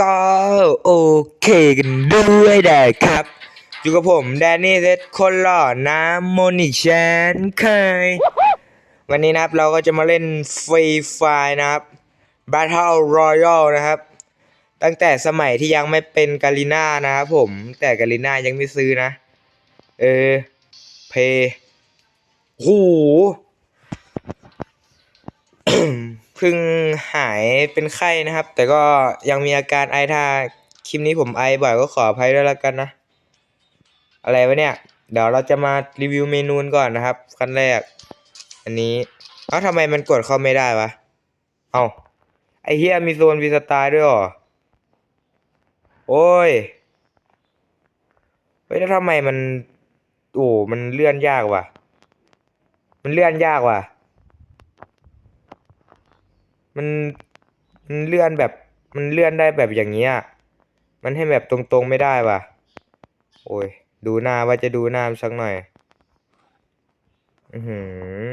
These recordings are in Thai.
ก็โอเคกันด้วยนะครับ อยู่กับผมแดนนี่เซตคนหล่อน้ำโมนิแชนเคย วันนี้นะครับเราก็จะมาเล่นฟรีไฟนะครับ Battle Royale นะครับ ตั้งแต่สมัยที่ยังไม่เป็นกาลิน่านะครับผม แต่กาลิน่ายังไม่ซื้อนะ เออ เพโห เพิ่งหายเป็นไข้นะครับ แต่ก็ยังมีอาการไอถ้าคลิปนี้ผมไอบ่อยก็ขออภัยด้วยแล้วกันนะ อะไรวะเนี่ย เดี๋ยวเราจะมารีวิวเมนูกันก่อนนะครับขั้นแรก อันนี้ เอ้าทำไมมันกดเข้าไม่ได้วะ เอ้าไอเฮียมีโซนวีสไตล์ด้วยเหรอ โอ้ยเฮ้ยแล้วทำไมมัน โอ้ มันเลื่อนยากว่ะ มันเลื่อนยากว่ะ มันมันเลื่อนแบบมันเลื่อนได้แบบอย่างเงี้ยมันให้แบบตรงๆไม่ได้ว่ะ โอ้ย ดูหน้าว่าจะดูหน้าสักหน่อย อือหือ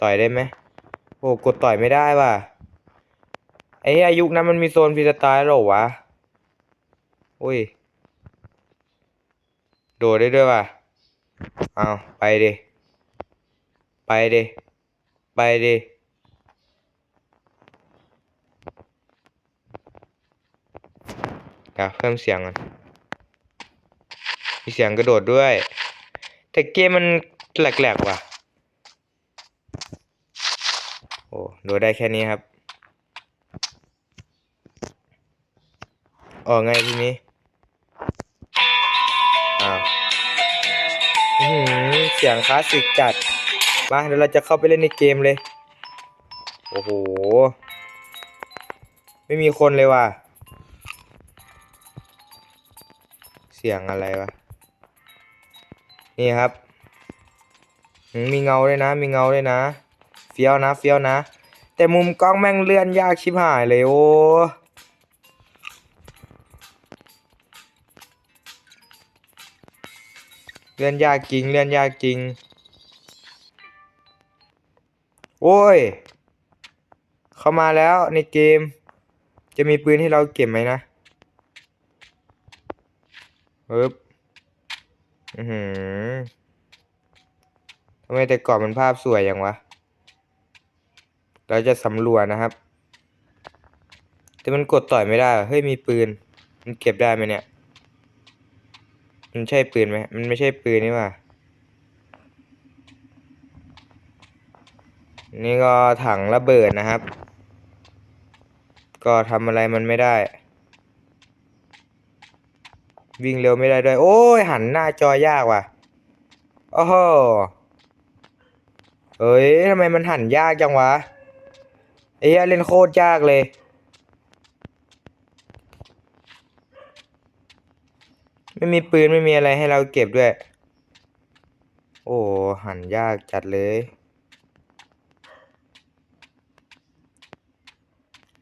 ต่อยได้ไหมโอ้กดต่อยไม่ได้ว่ะ ไอ้เหี้ยยุคนั้นมันมีโซนฟรีสไตล์หรอวะ โอ้ย โดดได้ด้วยว่ะ เอาไปดิ ไปดิ ไปดิ เดี๋ยวเพิ่มเสียงก่อนมีเสียงกระโดดด้วย แต่เกมมันแหลกๆว่ะ โอ้โดดได้แค่นี้ครับ ออกไงทีนี้ อ้าวอื้อหือเสียงคลาสสิกจัด มาเดี๋ยวเราจะเข้าไปเล่นในเกมเลย โอ้โห ไม่มีคนเลยว่ะ สียงอะไรวะ นี่ครับมมีเงาด้วยนะ มีเงาด้วยนะ เฟี้ยวนะ เฟี้ยวนะ แต่มุมกล้องแม่งเลื่อนยากชิบหายเลยโอ้เลื่อนยากจริง เลื่อนยากจริง โอ้ย เข้ามาแล้วในเกม จะมีปืนให้เราเก็บไหมนะ ปึ๊บอือหือทำไมแต่ก่อนมันภาพสวยอย่างวะ เราจะสำรวจนะครับ แต่มันกดต่อยไม่ได้ เฮ้ยมีปืน มันเก็บได้ไหมเนี่ย มันใช่ปืนไหม มันไม่ใช่ปืนนี่ว่านี่ก็ถังระเบิดนะครับ ก็ทำอะไรมันไม่ได้ วิ่งเร็วไม่ได้ด้วย โอ้ย หันหน้าจอยากว่ะโอ้โหเฮ้ยทำไมมันหันยากจังวะไอ้เหี้ยเล่นโคตรยากเลย ไม่มีปืนไม่มีอะไรให้เราเก็บด้วย โอ้หันยากจัดเลย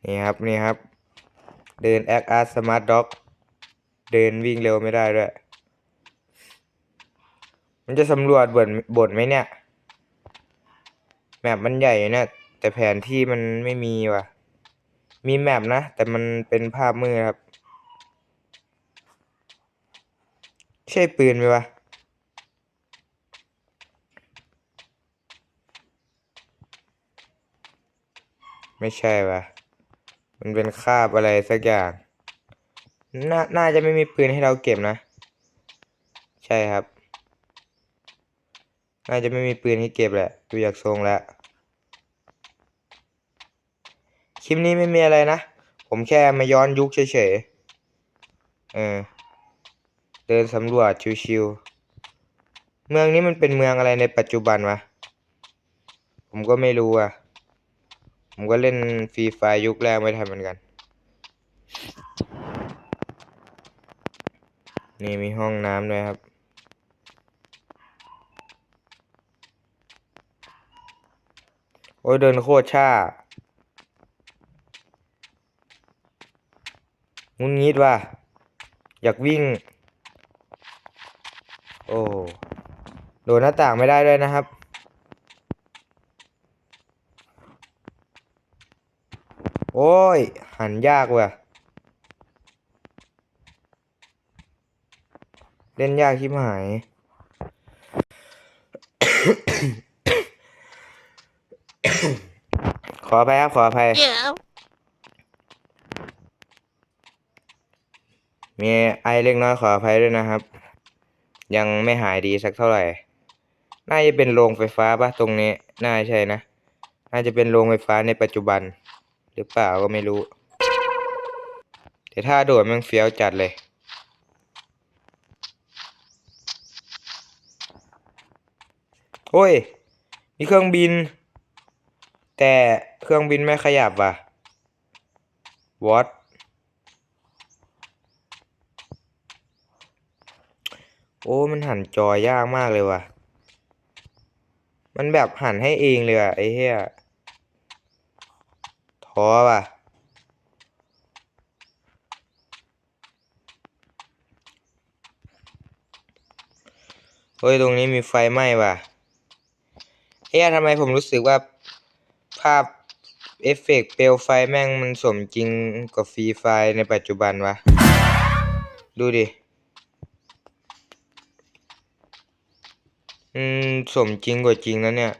นี่ครับนี่ครับ เดินแอคอาร์สมาร์ทด็อก เดินวิ่งเร็วไม่ได้ด้วย มันจะสำรวจบทบทไหมเนี่ย แมปมันใหญ่เนี่ย แต่แผนที่มันไม่มีว่ะ มีแมปนะ แต่มันเป็นภาพมืดครับ ใช่ปืนไหมวะไม่ใช่วะมันเป็นคาบอะไรสักอย่าง นน่าจะไม่มีปืนให้เราเก็บนะ ใช่ครับ น่าจะไม่มีปืนให้เก็บแหละดูจากทรงแล้วคลิปนี้ไม่มีอะไรนะ ผมแค่มาย้อนยุคเฉยๆเออเดินสำรวจชิวๆเมืองนี้มันเป็นเมืองอะไรในปัจจุบันวะผมก็ไม่รู้อะ ผมก็เล่นฟรีไฟยุคแรกไม่ทันเหมือนกัน นี่มีห้องน้ำด้วยครับ โอ้ยเดินโคตรช้างุนงิดว่ะ อยากวิ่ง โอ้ โดดหน้าต่างไม่ได้ด้วยนะครับ โอ้ย หันยากว่ะ เล่นยากชิบหาย ขออภัยครับ ขออภัย Yeah. มีไอเล็กน้อยขออภัยด้วยนะครับ ยังไม่หายดีสักเท่าไหร่ น่าจะเป็นโรงไฟฟ้าปะตรงนี้ น่าใช่นะ น่าจะเป็นโรงไฟฟ้าในปัจจุบัน หรือเปล่าก็ไม่รู้ แต่ถ้าโดดมันเฟี้ยวจัดเลย โอ้ย มีเครื่องบิน แต่เครื่องบินไม่ขยับว่ะ what โอ้ มันหันจอยากมากเลยว่ะ มันแบบหันให้เองเลยอะไอ้เหี้ยท้อว่ะ เฮ้ย ตรงนี้มีไฟไหม้ว่ะ เอ๊ะทำไมผมรู้สึกว่าภาพเอฟเฟกต์เปลวไฟแม่งมันสมจริงกว่าฟรีไฟในปัจจุบันวะ ดูดิ อืม สมจริงกว่าจริงนะเนี่ย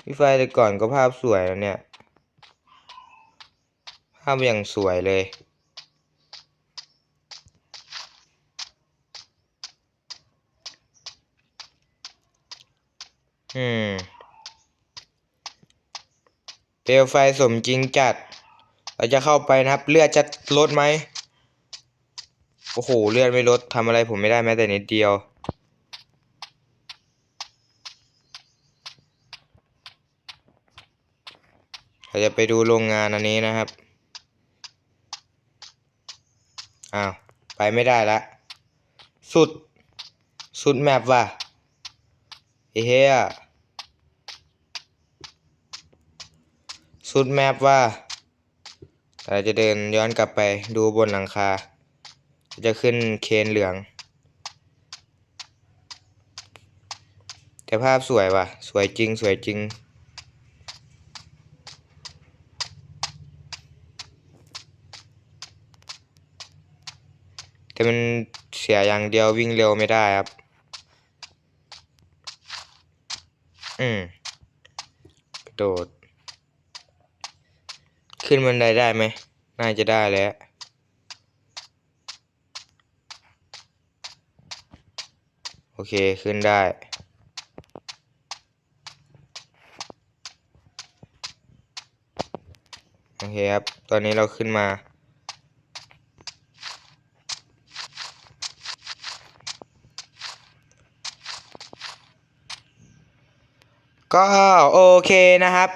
ฟรีไฟแต่ก่อนก็ภาพสวยแล้วเนี่ย ภาพอย่างสวยเลย อืมเปลวไฟสมจริงจัด เราจะเข้าไปนะครับ เลือดจะลดไหมโอ้โห เลือดไม่ลดทำอะไรผมไม่ได้แม้แต่นิดเดียว เราจะไปดูโรงงานอันนี้นะครับ อ้าว ไปไม่ได้ละ สุด สุดแมปว่ะ ไอ้เฮียสุดแมปว่ะเราจะเดินย้อนกลับไปดูบนหลังคา จะขึ้นเคนเหลือง แต่ภาพสวยว่ะ สวยจริงสวยจริง แต่มันเสียอย่างเดียววิ่งเร็วไม่ได้ครับ อืมกระโดด ขึ้นบันไดได้ไหม น่าจะได้แล้วโอเค ขึ้นได้ โอเคครับ ตอนนี้เราขึ้นมา ก็โอเคนะครับ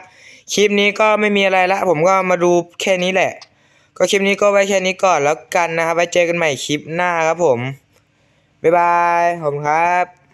คลิปนี้ก็ไม่มีอะไรละ ผมก็มาดูแค่นี้แหละ ก็คลิปนี้ก็ไว้แค่นี้ก่อนแล้วกันนะครับ ไว้เจอกันใหม่คลิปหน้าครับผม บ๊ายบาย ผมครับ